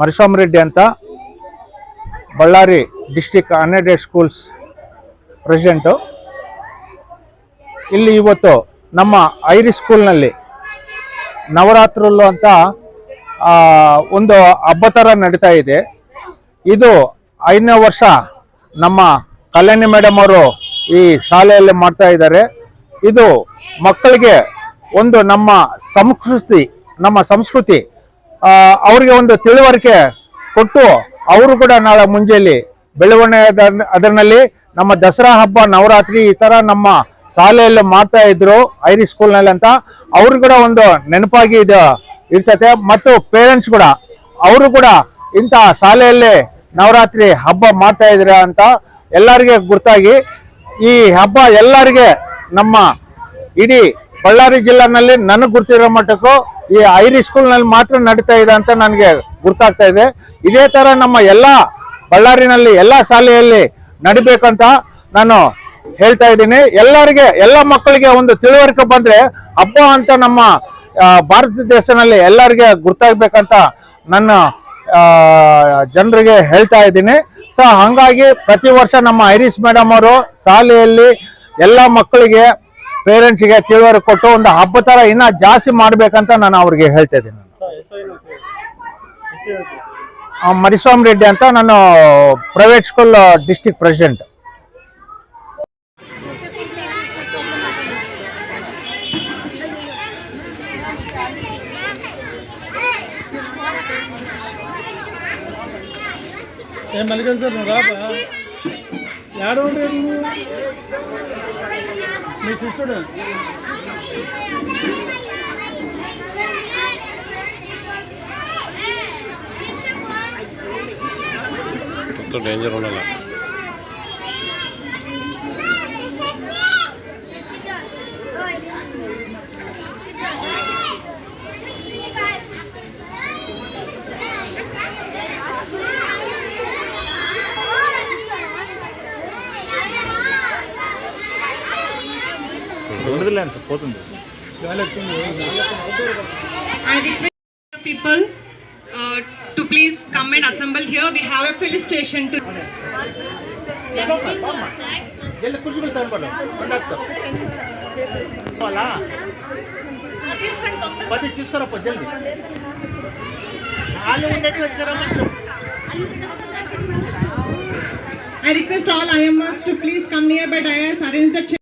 ಮರಿಸ್ವಾಮಿ ರೆಡ್ಡಿ ಅಂತ Ballari district unaided schools president. ಇಲ್ಲಿ ಇವತ್ತು ನಮ್ಮ ಐರಿ ಸ್ಕೂಲ್ನಲ್ಲಿ ನವರಾತ್ರಲ್ಲೂ ಅಂತ ಒಂದು ಹಬ್ಬ ಥರ ನಡೀತಾ ಇದೆ. ಇದು ಐದನೇ ವರ್ಷ ನಮ್ಮ ಕಲ್ಯಾಣಿ ಮೇಡಮ್ ಅವರು ಈ ಶಾಲೆಯಲ್ಲಿ ಮಾಡ್ತಾ ಇದ್ದಾರೆ. ಇದು ಮಕ್ಕಳಿಗೆ ಒಂದು ನಮ್ಮ ಸಂಸ್ಕೃತಿ ನಮ್ಮ ಸಂಸ್ಕೃತಿ ಅವರಿಗೆ ಒಂದು ತಿಳುವಳಿಕೆ ಕೊಟ್ಟು ಅವರು ಕೂಡ ನಾಳೆ ಮುಂಜೆಯಲ್ಲಿ ಬೆಳವಣಿಗೆ ಅದ- ಅದರಲ್ಲಿ ನಮ್ಮ ದಸರಾ ಹಬ್ಬ, ನವರಾತ್ರಿ ಈ ತರ ನಮ್ಮ ಶಾಲೆಯಲ್ಲಿ ಮಾಡ್ತಾ ಇದ್ರು ಐರಿ ಸ್ಕೂಲ್ನಲ್ಲಿ ಅಂತ ಅವ್ರು ಕೂಡ ಒಂದು ನೆನಪಾಗಿ ಇದು ಇರ್ತತೆ ಮತ್ತು ಪೇರೆಂಟ್ಸ್ ಕೂಡ ಅವರು ಕೂಡ ಇಂಥ ಶಾಲೆಯಲ್ಲಿ ನವರಾತ್ರಿ ಹಬ್ಬ ಮಾಡ್ತಾ ಇದ್ರ ಅಂತ ಎಲ್ಲರಿಗೆ ಗುರ್ತಾಗಿ ಈ ಹಬ್ಬ ಎಲ್ಲರಿಗೆ ನಮ್ಮ ಇಡೀ ಬಳ್ಳಾರಿ ಜಿಲ್ಲೆನಲ್ಲಿ ನನಗೆ ಗುರ್ತಿರೋ ಮಟ್ಟಕ್ಕೂ ಈ ಐರಿ ಸ್ಕೂಲ್ನಲ್ಲಿ ಮಾತ್ರ ನಡೀತಾ ಇದೆ ಅಂತ ನನಗೆ ಗುರ್ತಾಗ್ತಾ ಇದೆ. ಇದೇ ತರ ನಮ್ಮ ಎಲ್ಲ ಬಳ್ಳಾರಿನಲ್ಲಿ ಎಲ್ಲ ಶಾಲೆಯಲ್ಲಿ ನಡಿಬೇಕಂತ ನಾನು ಹೇಳ್ತಾ ಇದ್ದೀನಿ. ಎಲ್ಲರಿಗೆ, ಎಲ್ಲ ಮಕ್ಕಳಿಗೆ ಒಂದು ತಿಳುವಳಿಕೆ ಬಂದ್ರೆ ಹಬ್ಬ ಅಂತ ನಮ್ಮ ಭಾರತ ದೇಶದಲ್ಲಿ ಎಲ್ಲರಿಗೆ ಗುರ್ತಾಗ್ಬೇಕಂತ ನನ್ನ ಜನರಿಗೆ ಹೇಳ್ತಾ ಇದ್ದೀನಿ. ಸೊ ಹಂಗಾಗಿ ಪ್ರತಿ ವರ್ಷ ನಮ್ಮ ಐರಿಸ್ ಮೇಡಮ್ ಅವರು ಶಾಲೆಯಲ್ಲಿ ಎಲ್ಲ ಮಕ್ಕಳಿಗೆ ಪೇರೆಂಟ್ಸ್ಗೆ ತಿಳುವಳಿಕೆ ಕೊಟ್ಟು ಒಂದು ಹಬ್ಬ ತರ ಇನ್ನ ಜಾಸ್ತಿ ಮಾಡ್ಬೇಕಂತ ನಾನು ಅವ್ರಿಗೆ ಹೇಳ್ತಾ ಇದ್ದೀನಿ. ಮರಿಸ್ವಾಮಿ ರೆಡ್ಡಿ ಅಂತ ನಾನು ಪ್ರೈವೇಟ್ ಸ್ಕೂಲ್ ಡಿಸ್ಟಿಕ್ ಪ್ರೆಸಿಡೆಂಟ್ ఏ మీ శిష్యుడు మొత్తం డేంజర్ ఉండాలి ఉండదులేండి సార్ పోతుంది I request people uh, to please come and assemble here. We have a felicitation to. పది తీసుకురా జల్ది వచ్చారమ్మా I request all IMS to please come nearby dais, arrange the